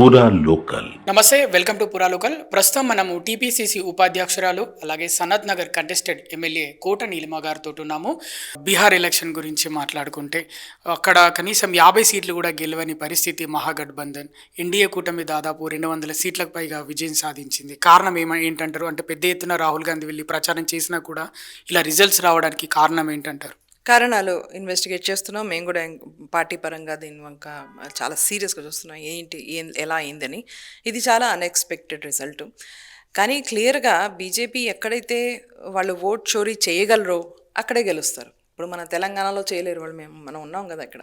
పూరా లోకల్ నమస్తే welcome to పురా లోకల్ ప్రస్తుతం మనము టీపీసీసీ ఉపాధ్యక్షురాలు అలాగే సనత్ నగర్ కంటెస్టెడ్ ఎమ్మెల్యే కోట నీలిమ గారితో ఉన్నాము. బీహార్ ఎలక్షన్ గురించి మాట్లాడుకుంటే అక్కడ కనీసం యాభై సీట్లు కూడా గెలవని పరిస్థితి మహాగఠబంధన్. ఎన్డీఏ కూటమి దాదాపు రెండు వందల సీట్లకు పైగా విజయం సాధించింది. కారణం ఏమ ఏంటంటారు? అంటే పెద్ద ఎత్తున రాహుల్ గాంధీ వెళ్ళి ప్రచారం చేసినా కూడా ఇలా రిజల్ట్స్ రావడానికి కారణం ఏంటంటారు? కారణాలు ఇన్వెస్టిగేట్ చేస్తున్నాం. మేము కూడా పార్టీ పరంగా దీని వంక చాలా సీరియస్గా చూస్తున్నాం. ఏంటి ఏం ఎలా అయిందని. ఇది చాలా అన్ఎక్స్పెక్టెడ్ రిజల్ట్ కానీ క్లియర్గా బీజేపీ ఎక్కడైతే వాళ్ళు ఓట్ చోరీ చేయగలరో అక్కడే గెలుస్తారు. ఇప్పుడు మన తెలంగాణలో చేయలేరు వాళ్ళు. మేము మనం ఉన్నాం కదా ఇక్కడ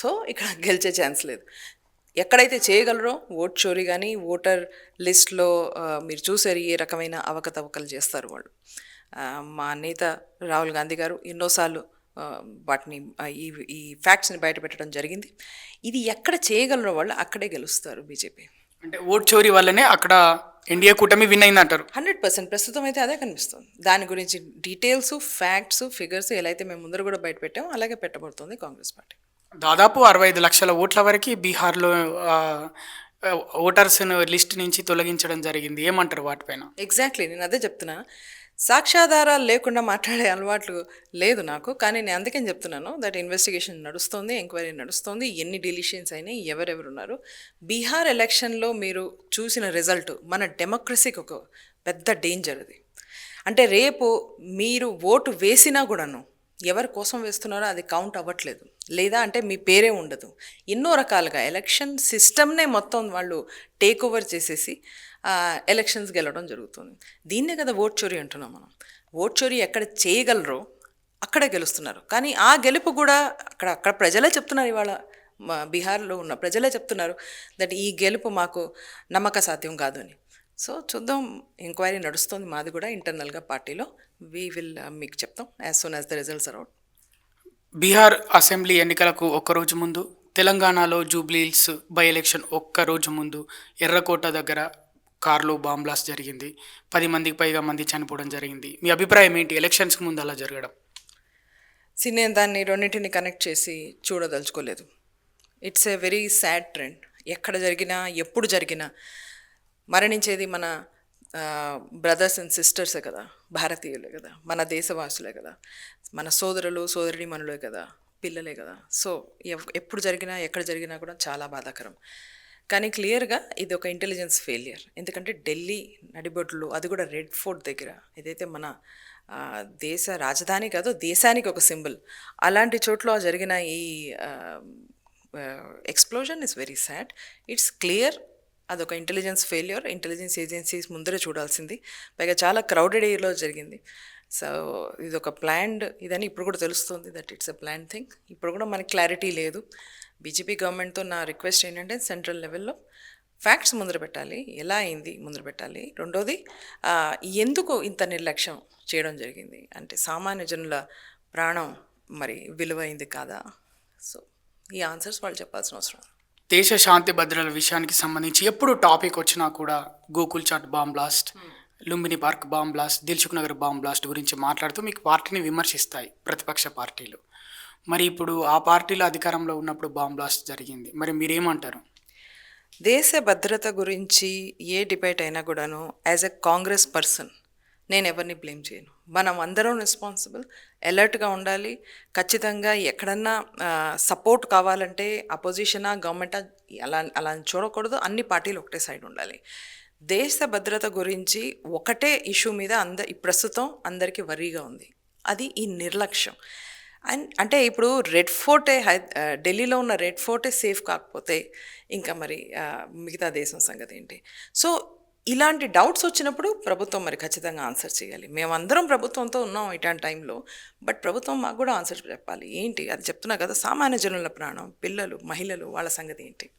సో ఇక్కడ గెలిచే ఛాన్స్ లేదు. ఎక్కడైతే చేయగలరో ఓట్ చోరీ కానీ ఓటర్ లిస్ట్లో మీరు చూసారు ఏ రకమైన అవకతవకలు చేస్తారు వాళ్ళు. మా నేత రాహుల్ గాంధీ గారు ఎన్నోసార్లు వాటిని ఈ ఈ ఫ్యాక్ట్స్ని బయటపెట్టడం జరిగింది. ఇది ఎక్కడ చేయగలరో వాళ్ళు అక్కడే గెలుస్తారు బీజేపీ. అంటే ఓట్ చోరీ వల్లనే అక్కడ ఎన్డీఏ కూటమి విన్ అయింది అంటారు హండ్రెడ్ పర్సెంట్. ప్రస్తుతం అయితే అదే కనిపిస్తుంది. దాని గురించి డీటెయిల్స్ ఫ్యాక్ట్స్ ఫిగర్స్ ఎలా అయితే మేము ముందర కూడా బయట పెట్టామో అలాగే పెట్టబడుతుంది కాంగ్రెస్ పార్టీ. దాదాపు అరవై ఐదు లక్షల ఓట్ల వరకు బీహార్లో ఓటర్స్ లిస్ట్ నుంచి తొలగించడం జరిగింది. ఏమంటారు వాటిపైన ఎగ్జాక్ట్లీ నేను అదే చెప్తున్నా. సాక్ష్యాధారాలు లేకుండా మాట్లాడే అలవాట్లు లేదు నాకు. కానీ నేను అందుకని చెప్తున్నాను. దట్ ఇన్వెస్టిగేషన్ నడుస్తుంది ఎంక్వైరీ నడుస్తుంది. ఎన్ని డిలిషన్స్ అయినాయి ఎవరెవరు ఉన్నారు. బీహార్ ఎలక్షన్లో మీరు చూసిన రిజల్ట్ మన డెమోక్రసీకి ఒక పెద్ద డేంజర్ అది. అంటే రేపు మీరు ఓటు వేసినా కూడాను ఎవరి కోసం వేస్తున్నారో అది కౌంట్ అవ్వట్లేదు. లేదా అంటే మీ పేరే ఉండదు. ఎన్నో రకాలుగా ఎలక్షన్ సిస్టమ్నే మొత్తం వాళ్ళు టేక్ ఓవర్ చేసేసి ఎలక్షన్స్ గెలవడం జరుగుతుంది. దీన్నే కదా ఓట్ చోరీ అంటున్నాం మనం. ఓట్ చోరీ ఎక్కడ చేయగలరో అక్కడే గెలుస్తున్నారు. కానీ ఆ గెలుపు కూడా అక్కడ అక్కడ ప్రజలే చెప్తున్నారు ఇవాళ. మా బీహార్లో ఉన్న ప్రజలే చెప్తున్నారు దట్ ఈ గెలుపు మాకు నమ్మక సాధ్యం కాదు అని సో చూద్దాం. ఎంక్వైరీ నడుస్తుంది. మాది కూడా ఇంటర్నల్గా పార్టీలో. వీ విల్ uh, మీకు చెప్తాం as soon as the results are out Bihar assembly ఎన్నికలకు ఒక్క రోజు ముందు తెలంగాణలో జూబ్లీహిల్స్ బై ఎలక్షన్ ఒక్క రోజు ముందు ఎర్రకోట దగ్గర కార్లు బాంబ్ బ్లాస్ట్ జరిగింది. పది మందికి పైగా మంది చనిపోవడం జరిగింది. మీ అభిప్రాయం ఏంటి? ఎలక్షన్స్కి ముందు అలా జరగడం. సి నేను దాన్ని రెండింటిని కనెక్ట్ చేసి చూడదలుచుకోలేదు. It's a very sad trend. ఎక్కడ జరిగినా ఎప్పుడు జరిగినా మరణించేది మన బ్రదర్స్ అండ్ సిస్టర్సే కదా. భారతీయులే కదా. మన దేశవాసులే కదా. మన సోదరులు సోదరుడి మనులే కదా. పిల్లలే కదా. సో ఎవ్- ఎప్పుడు జరిగినా ఎక్కడ జరిగినా కూడా చాలా బాధాకరం. కానీ క్లియర్గా ఇది ఒక ఇంటెలిజెన్స్ ఫెయిలియర్ ఎందుకంటే ఢిల్లీ నడిబొడ్లు అది కూడా రెడ్ ఫోర్ట్ దగ్గర. ఇదైతే మన దేశ రాజధాని కాదు దేశానికి ఒక సింబల్. అలాంటి చోట్ల జరిగిన ఈ explosion is very sad it's clear అదొక ఇంటెలిజెన్స్ ఫెయిల్యూర్ ఇంటెలిజెన్స్ ఏజెన్సీస్ ముందరే చూడాల్సింది. పైగా చాలా క్రౌడెడ్ ఏరియాలో జరిగింది. సో ఇది ఒక ప్లాన్డ్ ఇదని ఇప్పుడు కూడా తెలుస్తుంది that it's a plan thing ఇప్పుడు కూడా మనకి క్లారిటీ లేదు. బీజేపీ గవర్నమెంట్తో నా రిక్వెస్ట్ ఏంటంటే సెంట్రల్ లెవెల్లో ఫ్యాక్ట్స్ ముందర పెట్టాలి. ఎలా అయింది ముందర పెట్టాలి. రెండోది ఎందుకు ఇంత నిర్లక్ష్యం చేయడం జరిగింది? అంటే సామాన్య జనుల ప్రాణం మరి విలువైంది కాదా? సో ఈ ఆన్సర్స్ వాళ్ళు చెప్పాల్సిన అవసరం. దేశ శాంతి భద్రతల విషయానికి సంబంధించి ఎప్పుడు టాపిక్ వచ్చినా కూడా Gokul Chat bomb blast Lumbini park bomb blast Dilsukh Nagar bomb blast గురించి మాట్లాడుతూ మీకు పార్టీని విమర్శిస్తాయి ప్రతిపక్ష పార్టీలు. మరి ఇప్పుడు ఆ పార్టీలో అధికారంలో ఉన్నప్పుడు బాంబ్ బ్లాస్ట్ జరిగింది. మరి మీరేమంటారు? దేశ భద్రత గురించి ఏ డిబేట్ అయినా కూడాను యాజ్ ఎ కాంగ్రెస్ పర్సన్ నేను ఎవరిని బ్లేమ్ చేయను. మనం అందరం రెస్పాన్సిబుల్ అలర్ట్గా ఉండాలి. ఖచ్చితంగా ఎక్కడన్నా సపోర్ట్ కావాలంటే అపోజిషనా గవర్నమెంటా అలా అలా చూడకూడదు. అన్ని పార్టీలు ఒకటే సైడ్ ఉండాలి. దేశ భద్రత గురించి ఒకటే ఇష్యూ మీద అంద ప్రస్తుతం అందరికీ వరీగా ఉంది. అది ఈ నిర్లక్ష్యం. అండ్ అంటే ఇప్పుడు రెడ్ ఫోర్టే హై ఢిల్లీలో ఉన్న రెడ్ ఫోర్టే సేఫ్ కాకపోతే ఇంకా మరి మిగతా దేశం సంగతి ఏంటి? సో ఇలాంటి డౌట్స్ వచ్చినప్పుడు ప్రభుత్వం మరి ఖచ్చితంగా ఆన్సర్ చేయాలి. మేమందరం ప్రభుత్వంతో ఉన్నాం ఇట్లాంటి టైంలో బట్ ప్రభుత్వం మాకు కూడా ఆన్సర్ చెప్పాలి. ఏంటి? అది చెప్తున్నా కదా సామాన్య జనుల ప్రాణం పిల్లలు మహిళలు వాళ్ళ సంగతి ఏంటి?